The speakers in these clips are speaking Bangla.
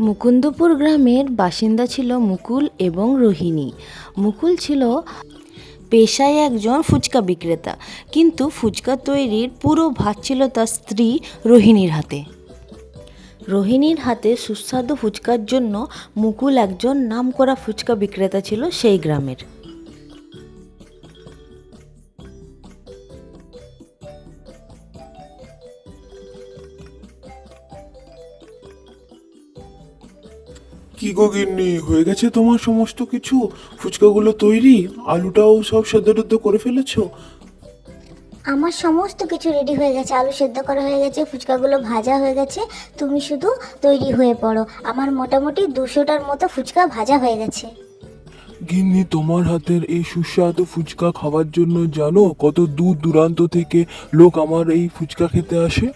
মুকুন্দপুর গ্রামের বাসিন্দা ছিল মুকুল এবং রোহিণী। মুকুল ছিল পেশায় একজন ফুচকা বিক্রেতা, কিন্তু ফুচকা তৈরির পুরো ভাত ছিল তার স্ত্রী রোহিণীর হাতে। রোহিণীর হাতে সুস্বাদু ফুচকার জন্য মুকুল একজন নামকরা ফুচকা বিক্রেতা ছিল সেই গ্রামের। কি গো গিন্নি হয়ে গেছে তোমার সমস্ত কিছু। ফুচকাগুলো তৈরি আলুটাও সব সেদ্ধ করে ফেলেছো? আমার সমস্ত কিছু রেডি হয়ে গেছে আলু সেদ্ধ করা হয়ে গেছে ফুচকাগুলো ভাজা হয়ে গেছে তুমি শুধু তৈরি হয়ে পড়ো। আমার মোটামুটি দুশোটার মতো ফুচকা ভাজা হয়ে গেছে। গিন্নি তোমার হাতের এই সুস্বাদু ফুচকা খাওয়ার জন্য জানো কত দূর দূরান্ত থেকে লোক আমার এই ফুচকা খেতে আসে?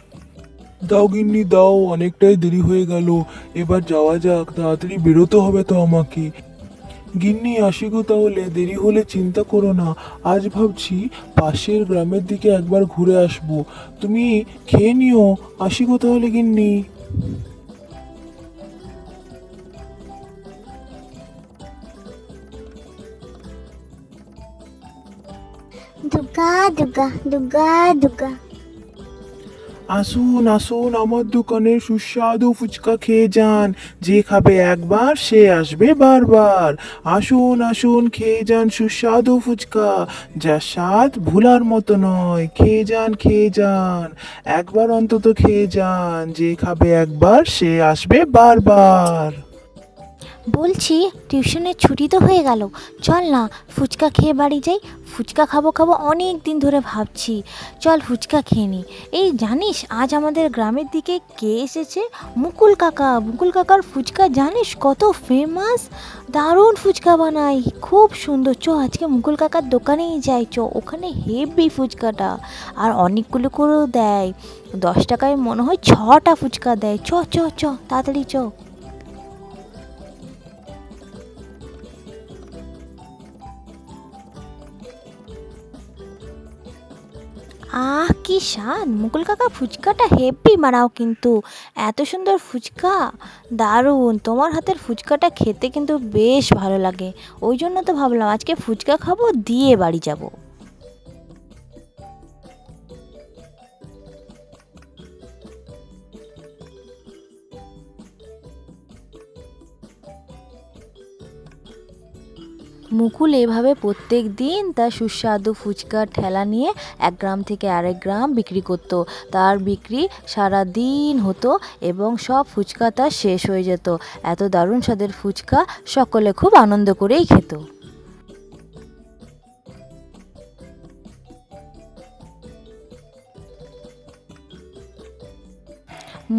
দাও গিন্নি, দাও, অনেকটাই দেরি হয়ে গেল। এবার যাওয়া যাক, তাড়াতাড়ি বেরোতে হবে তো আমাকে। গিন্নি, আসি গো তাহলে, দেরি হলে চিন্তা করো না। আজ ভাবছি পাশের গ্রামের দিকে একবার ঘুরে আসব। তুমি খেয়ে নিও। আসি গো তাহলে, গিন্নি। দুর্গা দুর্গা দুর্গা দুর্গা। আসুন আসুন, আমার দোকানে সুস্বাদু ফুচকা খেয়ে যান। যে খাবে একবার, সে আসবে বারবার। আসুন আসুন, খেয়ে যান সুস্বাদু ফুচকা। যা স্বাদ ভুলার মতো নয়, খেয়ে যান খেয়ে যান। একবার অন্তত খেয়ে যান, যে খাবে একবার, সে আসবে বারবার। বলছি টিউশনের ছুটি তো হয়ে গেল। চল না, ফুচকা খেয়ে বাড়ি যাই। ফুচকা খাব খাব অনেক দিন ধরে ভাবছি। চল ফুচকা খেয়ে নি। এই জানিস, আজ আমাদের গ্রামের দিকে কে এসেছে? মুকুল কাকা। মুকুল কাকার ফুচকা জানিস কত ফেমাস দারুণ ফুচকা বানাই খুব সুন্দর। চ, আজকে মুকুল কাকার দোকানেই যাই। চ, ওখানে হেভি ফুচকাটা। আর অনেকগুলো করেও দেয়। দশ টাকায় মনে হয় ছটা ফুচকা দেয়। চ চ চ, তাড়াতাড়ি চ। কি শান মুকুল কাকা ফুচকাটা হেভি বানাও কিন্তু। এত সুন্দর ফুচকা? দারুণ। তোমার হাতের ফুচকাটা খেতে কিন্তু বেশ ভালো লাগে। ওই জন্য তো ভাবলাম আজকে ফুচকা খাব, দিয়ে বাড়ি যাব। মুকুল এভাবে প্রত্যেক দিন তার সুস্বাদু ফুচকার ঠেলা নিয়ে এক গ্রাম থেকে আরেক গ্রাম বিক্রি করত। তার বিক্রি সারা দিন হতো এবং সব ফুচকা তার শেষ হয়ে যেত। এত দারুণ স্বাদের ফুচকা সকলে খুব আনন্দ করেই খেত।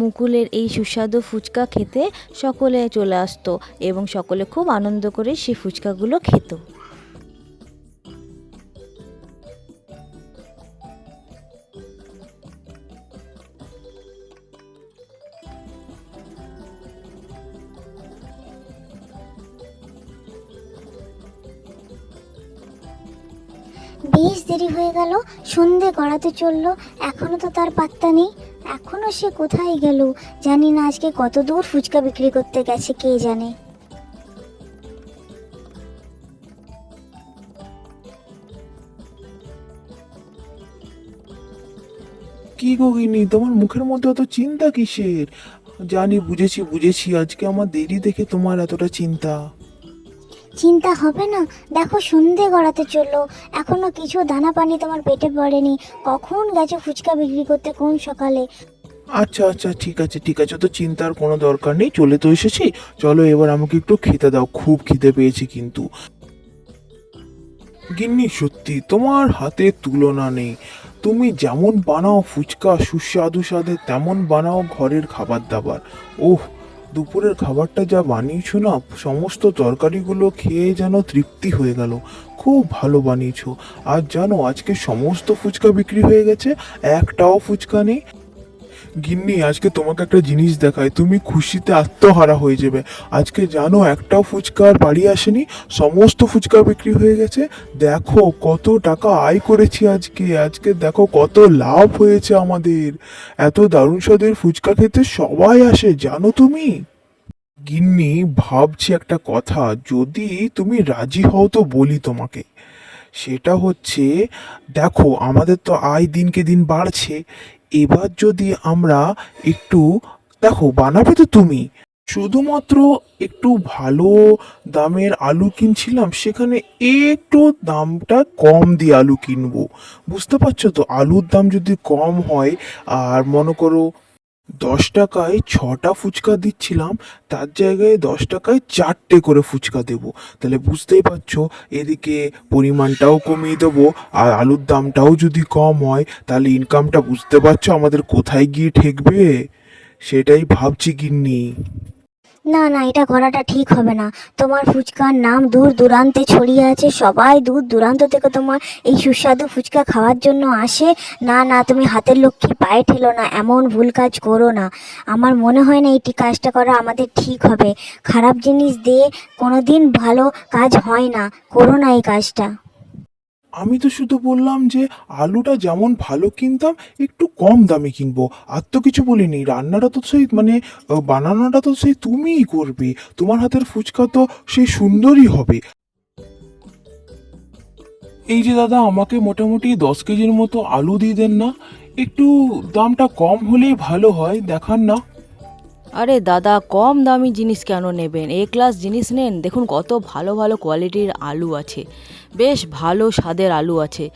মুকুলের এই সুস্বাদু ফুচকা খেতে সকলে চলে আসতো এবং সকলে খুব আনন্দ করে সেই ফুচকাগুলো খেত। বেশ দেরি হয়ে গেল, সন্ধে গড়াতে চলল, এখনও তো তার পাত্তা নেই। এখনও সে কোথায় গেল? জানি না আজকে কত দূর ফুচকা বিক্রি করতে গেছে কে জানে। কি গো গিন্নি তোমার মুখের মধ্যে অত চিন্তা কিসের? জানি বুঝেছি বুঝেছি আজকে আমার দেরি দেখে তোমার এতটা চিন্তা। চিন্তা হবে না দেখো সন্ধে গড়াতে চলল। এখনও কিছু দানা পানি তোমার পেটে পড়েনি। কখন গেছো ফুচকা বিক্রি করতে কোন সকালে? আচ্ছা আচ্ছা ঠিক আছে ঠিক আছে। তো চিন্তার কোনো দরকার নেই, চলে তো এসেছি। চলো এবার আমাকে একটু খেতে দাও, খুব খিদে পেয়েছি কিন্তু। গিন্নি, সত্যি তোমার হাতে তুলনা নেই। তুমি যেমন বানাও ফুচকা, সুস্বাদু স্বাদে তেমন বানাও ঘরের খাবার দাবার ওহ, দুপুরের খাবারটা যা বানিয়েছো না, সমস্ত তরকারিগুলো খেয়ে যেন তৃপ্তি হয়ে গেল। খুব ভালো বানিয়েছো। আর জানো, আজকে সমস্ত ফুচকা বিক্রি হয়ে গেছে, একটাও ফুচকা নেই। গিন্নি, আজকে তোমাকে একটা জিনিস দেখায় তুমি খুশিতে আত্মহারা হয়ে যাবে। আজকে জানো, একটাও ফুচকার বাড়ি আসেনি, সমস্ত ফুচকা বিক্রি হয়ে গেছে। দেখো কত টাকা আয় করেছি আজকে। আজকে দেখো কত লাভ হয়েছে আমাদের। এত দারুণ স্বাদের ফুচকা খেতে সবাই আসে, জানো তুমি? গিন্নি, ভাবছি একটা কথা। যদি তুমি রাজি হও তো বলি তোমাকে। সেটা হচ্ছে, দেখো, আমাদের তো আয় দিনকে দিন বাড়ছে। এবার যদি আমরা একটু, দেখো বানাবে তো তুমি। শুধুমাত্র একটু ভালো দামের আলু কিনছিলাম, সেখানে একটু দামটা কম দিয়ে আলু কিনবো। বুঝতে পারছ তো? আলুর দাম যদি কম হয়, আর মনে করো দশ টাকায় ছটা ফুচকা দিচ্ছিলাম, তার জায়গায় দশ টাকায় চারটে করে ফুচকা দেবো। তাহলে বুঝতেই পারছ, এদিকে পরিমাণটাও কমিয়ে দেবো, আর আলুর দামটাও যদি কম হয়, তাহলে ইনকামটা বুঝতে পারছ আমাদের কোথায় গিয়ে ঠেকবে? সেটাই ভাবছি গিন্নি। না না, এটা করাটা ঠিক হবে না। তোমার ফুচকার নাম দূর দূরান্তে ছড়িয়ে আছে। সবাই দূর দূরান্ত থেকে তোমার এই সুস্বাদু ফুচকা খাওয়ার জন্য আসে। না না, তুমি হাতের লক্ষ্মী পায়ে ঠেলো না, এমন ভুল কাজ করো না। আমার মনে হয় না এইটি কাজটা করা আমাদের ঠিক হবে। খারাপ জিনিস দিয়ে কোনো দিন ভালো কাজ হয় না। করো না এই কাজটা। আমি তো শুধু বললাম যে আলুটা যেমন ভালো কিনতাম, একটু কম দামে কিনবো। আর তো কিছু বলিনি, রান্নাটা তো সেই মানে বানানোটা তো সেই তুমিই করবে। তোমার হাতের ফুচকা তো সেই সুন্দরই হবে। এই যে দাদা, আমাকে মোটামুটি দশ কেজির মতো আলু দিয়ে দেন না। একটু দামটা কম হলেই ভালো হয়, দেখান না। আরে দাদা কম দামি জিনিস কেন নেবেন? এ ক্লাস জিনিস নেন? দেখুন কত ভালো ভালো কোয়ালিটির আলু আছে। বেশ ভালো স্বাদের আলু আছে।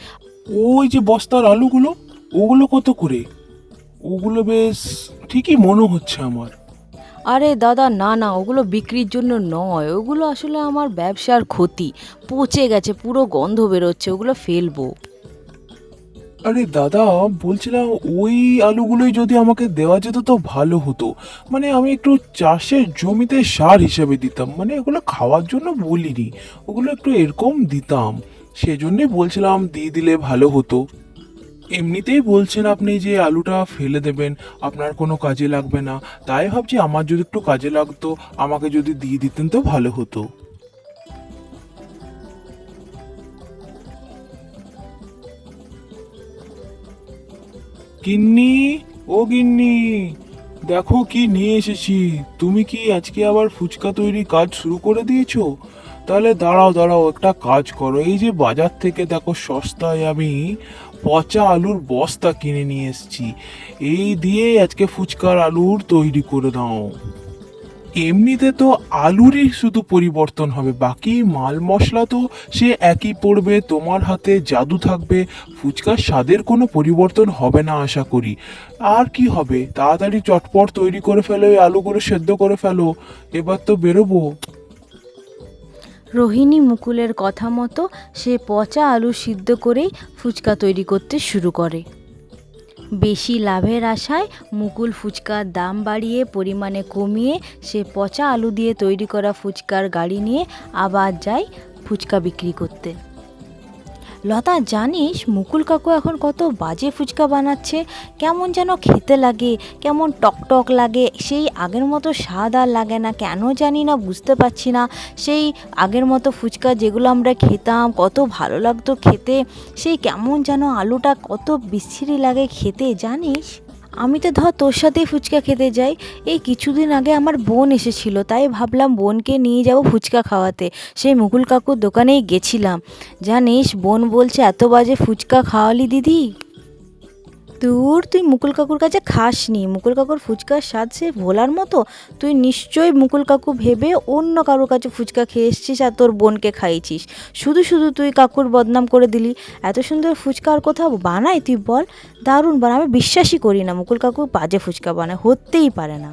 ওই যে বস্তার আলুগুলো ওগুলো কত করে? ওগুলো বেশ ঠিকই মনে হচ্ছে আমার। আরে দাদা না না ওগুলো বিক্রির জন্য নয়। ওগুলো আসলে আমার ব্যবসার ক্ষতি। পচে গেছে পুরো গন্ধ বেরোচ্ছে ওগুলো ফেলব। আরে দাদা, বলছিলাম ওই আলুগুলোই যদি আমাকে দেওয়া যেত তো ভালো হতো। মানে আমি একটু চাষের জমিতে সার হিসেবে দিতাম। মানে ওগুলো খাওয়ার জন্য বলিনি। ওগুলো একটু এরকম দিতাম। সেজন্যই বলছিলাম দিয়ে দিলে ভালো হতো। এমনিতেই বলছেন আপনি যে আলুটা ফেলে দেবেন, আপনার কোনো কাজে লাগবে না। তাই ভাবছি আমার যদি একটু কাজে লাগতো, আমাকে যদি দিয়ে দিতেন তো ভালো হতো। গিন্নি ও গিন্নি, দেখো কি নিয়ে এসেছি। তুমি কি আজকে আবার ফুচকা তৈরি কাজ শুরু করে দিয়েছ? তাহলে দাঁড়াও দাঁড়াও, একটা কাজ করো। এই যে বাজার থেকে দেখো সস্তায় আমি পচা আলুর বস্তা কিনে নিয়ে এসেছি। এই দিয়ে আজকে ফুচকার আলুর তৈরি করে দাও। এমনিতে তো আলুরই শুধু পরিবর্তন হবে, বাকি মাল মশলা তো সে একই পড়বে, তোমার হাতে জাদু থাকবে, ফুচকার স্বাদের কোনো পরিবর্তন হবে না আশা করি। আর কি হবে? তাড়াতাড়ি চটপট তৈরি করে ফেলো, এই আলুগুলো সেদ্ধ করে ফেলো, এবার তো বেরোবো। রোহিণী মুকুলের কথা মতো সে পচা আলু সিদ্ধ করেই ফুচকা তৈরি করতে শুরু করে। বেশি লাভের আশায় মুকুল ফুচকার দাম বাড়িয়ে, পরিমাণে কমিয়ে সে পচা আলু দিয়ে তৈরি করা ফুচকার গাড়ি নিয়ে আবার যায় ফুচকা বিক্রি করতে। লতা, জানিস মুকুল কাকু এখন কত বাজে ফুচকা বানাচ্ছে? কেমন যেন খেতে লাগে, কেমন টকটক লাগে, সেই আগের মতো স্বাদ আর লাগে না, কেন জানি না, বুঝতে পারছি না। সেই আগের মতো ফুচকা যেগুলো আমরা খেতাম, কত ভালো লাগতো খেতে, সেই কেমন যেন আলুটা কত বিচ্ছিরি লাগে খেতে, জানিস? আমি তো ধর তোর সাথেই ফুচকা খেতে যাই। এই কিছুদিন আগে আমার বোন এসেছিল, তাই ভাবলাম বোনকে নিয়ে যাব ফুচকা খাওয়াতে। সেই মুকুল কাকুর দোকানেই গেছিলাম। জানিস, বোন বলছে, এত বাজে ফুচকা খাওয়ালি দিদি? দূর তুই মুকুল কাকুর কাছে খাসনি। মুকুল কাকুর ফুচকার স্বাদ সে ভোলার মতো। তুই নিশ্চয়ই মুকুল কাকু ভেবে অন্য কারোর কাছে ফুচকা খেয়ে এসছিস আর তোর বোনকে খাইয়েছিস। শুধু শুধু তুই কাকুর বদনাম করে দিলি। এত সুন্দর ফুচকা আর কোথাও বানায় তুই বল? দারুণ বানায়। আমি বিশ্বাসই করি না মুকুল কাকু বাজে ফুচকা বানায়। হতেই পারে না।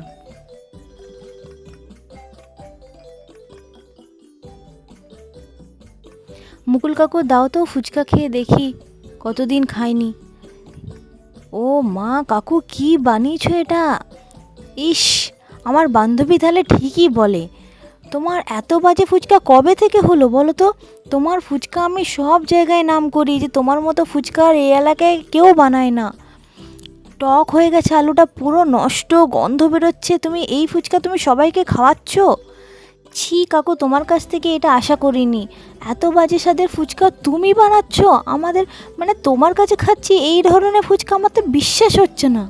মুকুল কাকু, দাও তো ফুচকা খেয়ে দেখি। কতদিন খাইনি? ও মা, কাকু কি বানিয়েছো এটা? ইস, আমার বান্ধবী তাহলে ঠিকই বলে। তোমার এত বাজে ফুচকা কবে থেকে হলো বলো তো? তোমার ফুচকা আমি সব জায়গায় নাম করি যে তোমার মতো ফুচকা আর এই এলাকায় কেউ বানায় না। টক হয়ে গেছে, আলুটা পুরো নষ্ট, গন্ধ বেরোচ্ছে। তুমি এই ফুচকা তুমি সবাইকে খাওয়াচ্ছ? ছি কাকু, তোমার কাছ থেকে এটা আশা করিনি। এত বাজে স্বাদের ফুচকা তুমি বানাচ্ছ? আমাদের মানে তোমার কাছে খাচ্ছি এই ধরনের ফুচকা আমার তো বিশ্বাস হচ্ছে না।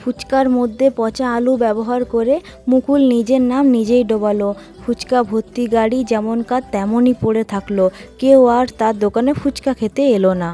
ফুচকার মধ্যে পচা আলু ব্যবহার করে মুকুল নিজের নাম নিজেই ডোবালো। ফুচকা ভর্তি গাড়ি যেমনকার তেমনই পড়ে থাকল। কেউ আর তার দোকানে ফুচকা খেতে এলো না।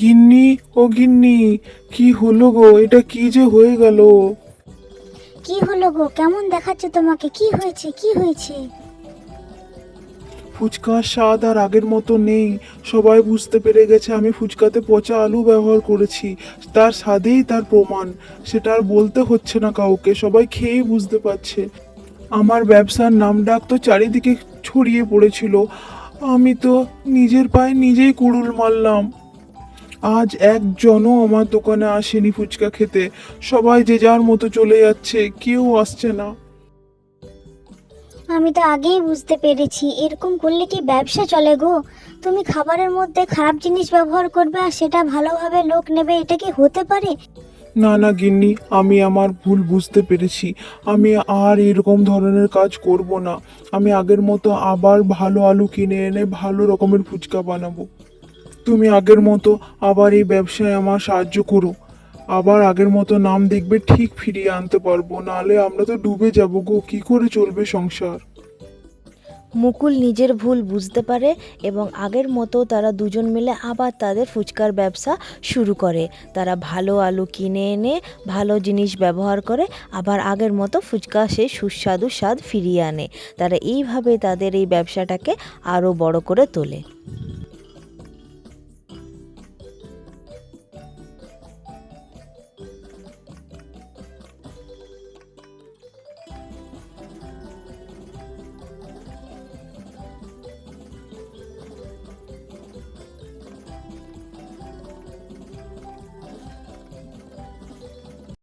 গিন্নি ও গিন্নি কি হলো গো? এটা কি যে হয়ে গেল? কি হলো গো? কেমন দেখাচ্ছে তোমাকে? কি হয়েছে? কি হয়েছে? ফুচকার স্বাদ আর আগের মতো নেই। সবাই বুঝতে পেরে গেছে আমি ফুচকাতে পচা আলু ব্যবহার করেছি। তার স্বাদেই তার প্রমাণ। সেটা আর বলতে হচ্ছে না কাউকে। সবাই খেয়েই বুঝতে পারছে। আমার ব্যবসার নাম ডাক তো চারিদিকে ছড়িয়ে পড়েছিল। আমি তো নিজের পায়ে নিজেই কুড়ুল মারলাম। আজ একজনও আমার দোকানে আসেনি ফুচকা খেতে। সবাই যে যার মতো চলে যাচ্ছে কেউ আসছে না। আমি তো আগেই বুঝতে পেরেছি এরকম করলে কি ব্যবসা চলে গো? তুমি খাবারের মধ্যে খারাপ জিনিস ব্যবহার করবে আর সেটা ভালোভাবে লোক নেবে এটা কি হতে পারে? না না গিন্নি আমি আমার ভুল বুঝতে পেরেছি। আমি আর এরকম ধরনের কাজ করব না। আমি আগের মতো আবার ভালো আলু কিনে এনে ভালো রকমের ফুচকা বানাবো। তুমি আগের মতো আবার এই ব্যবসায় আমার সাহায্য করো। আবার আগের মতো নাম দেখবে, ঠিক ফিরিয়ে আনতে পারব। নাহলে আমরা তো ডুবে যাব গো, কি করে চলবে সংসার? মুকুল নিজের ভুল বুঝতে পারে এবং আগের মতো তারা দুজন মিলে আবার তাদের ফুচকার ব্যবসা শুরু করে। তারা ভালো আলু কিনে এনে, ভালো জিনিস ব্যবহার করে, আবার আগের মতো ফুচকা সে সুস্বাদু স্বাদ ফিরিয়ে আনে। তারা এইভাবে তাদের এই ব্যবসাটাকে আরও বড় করে তোলে।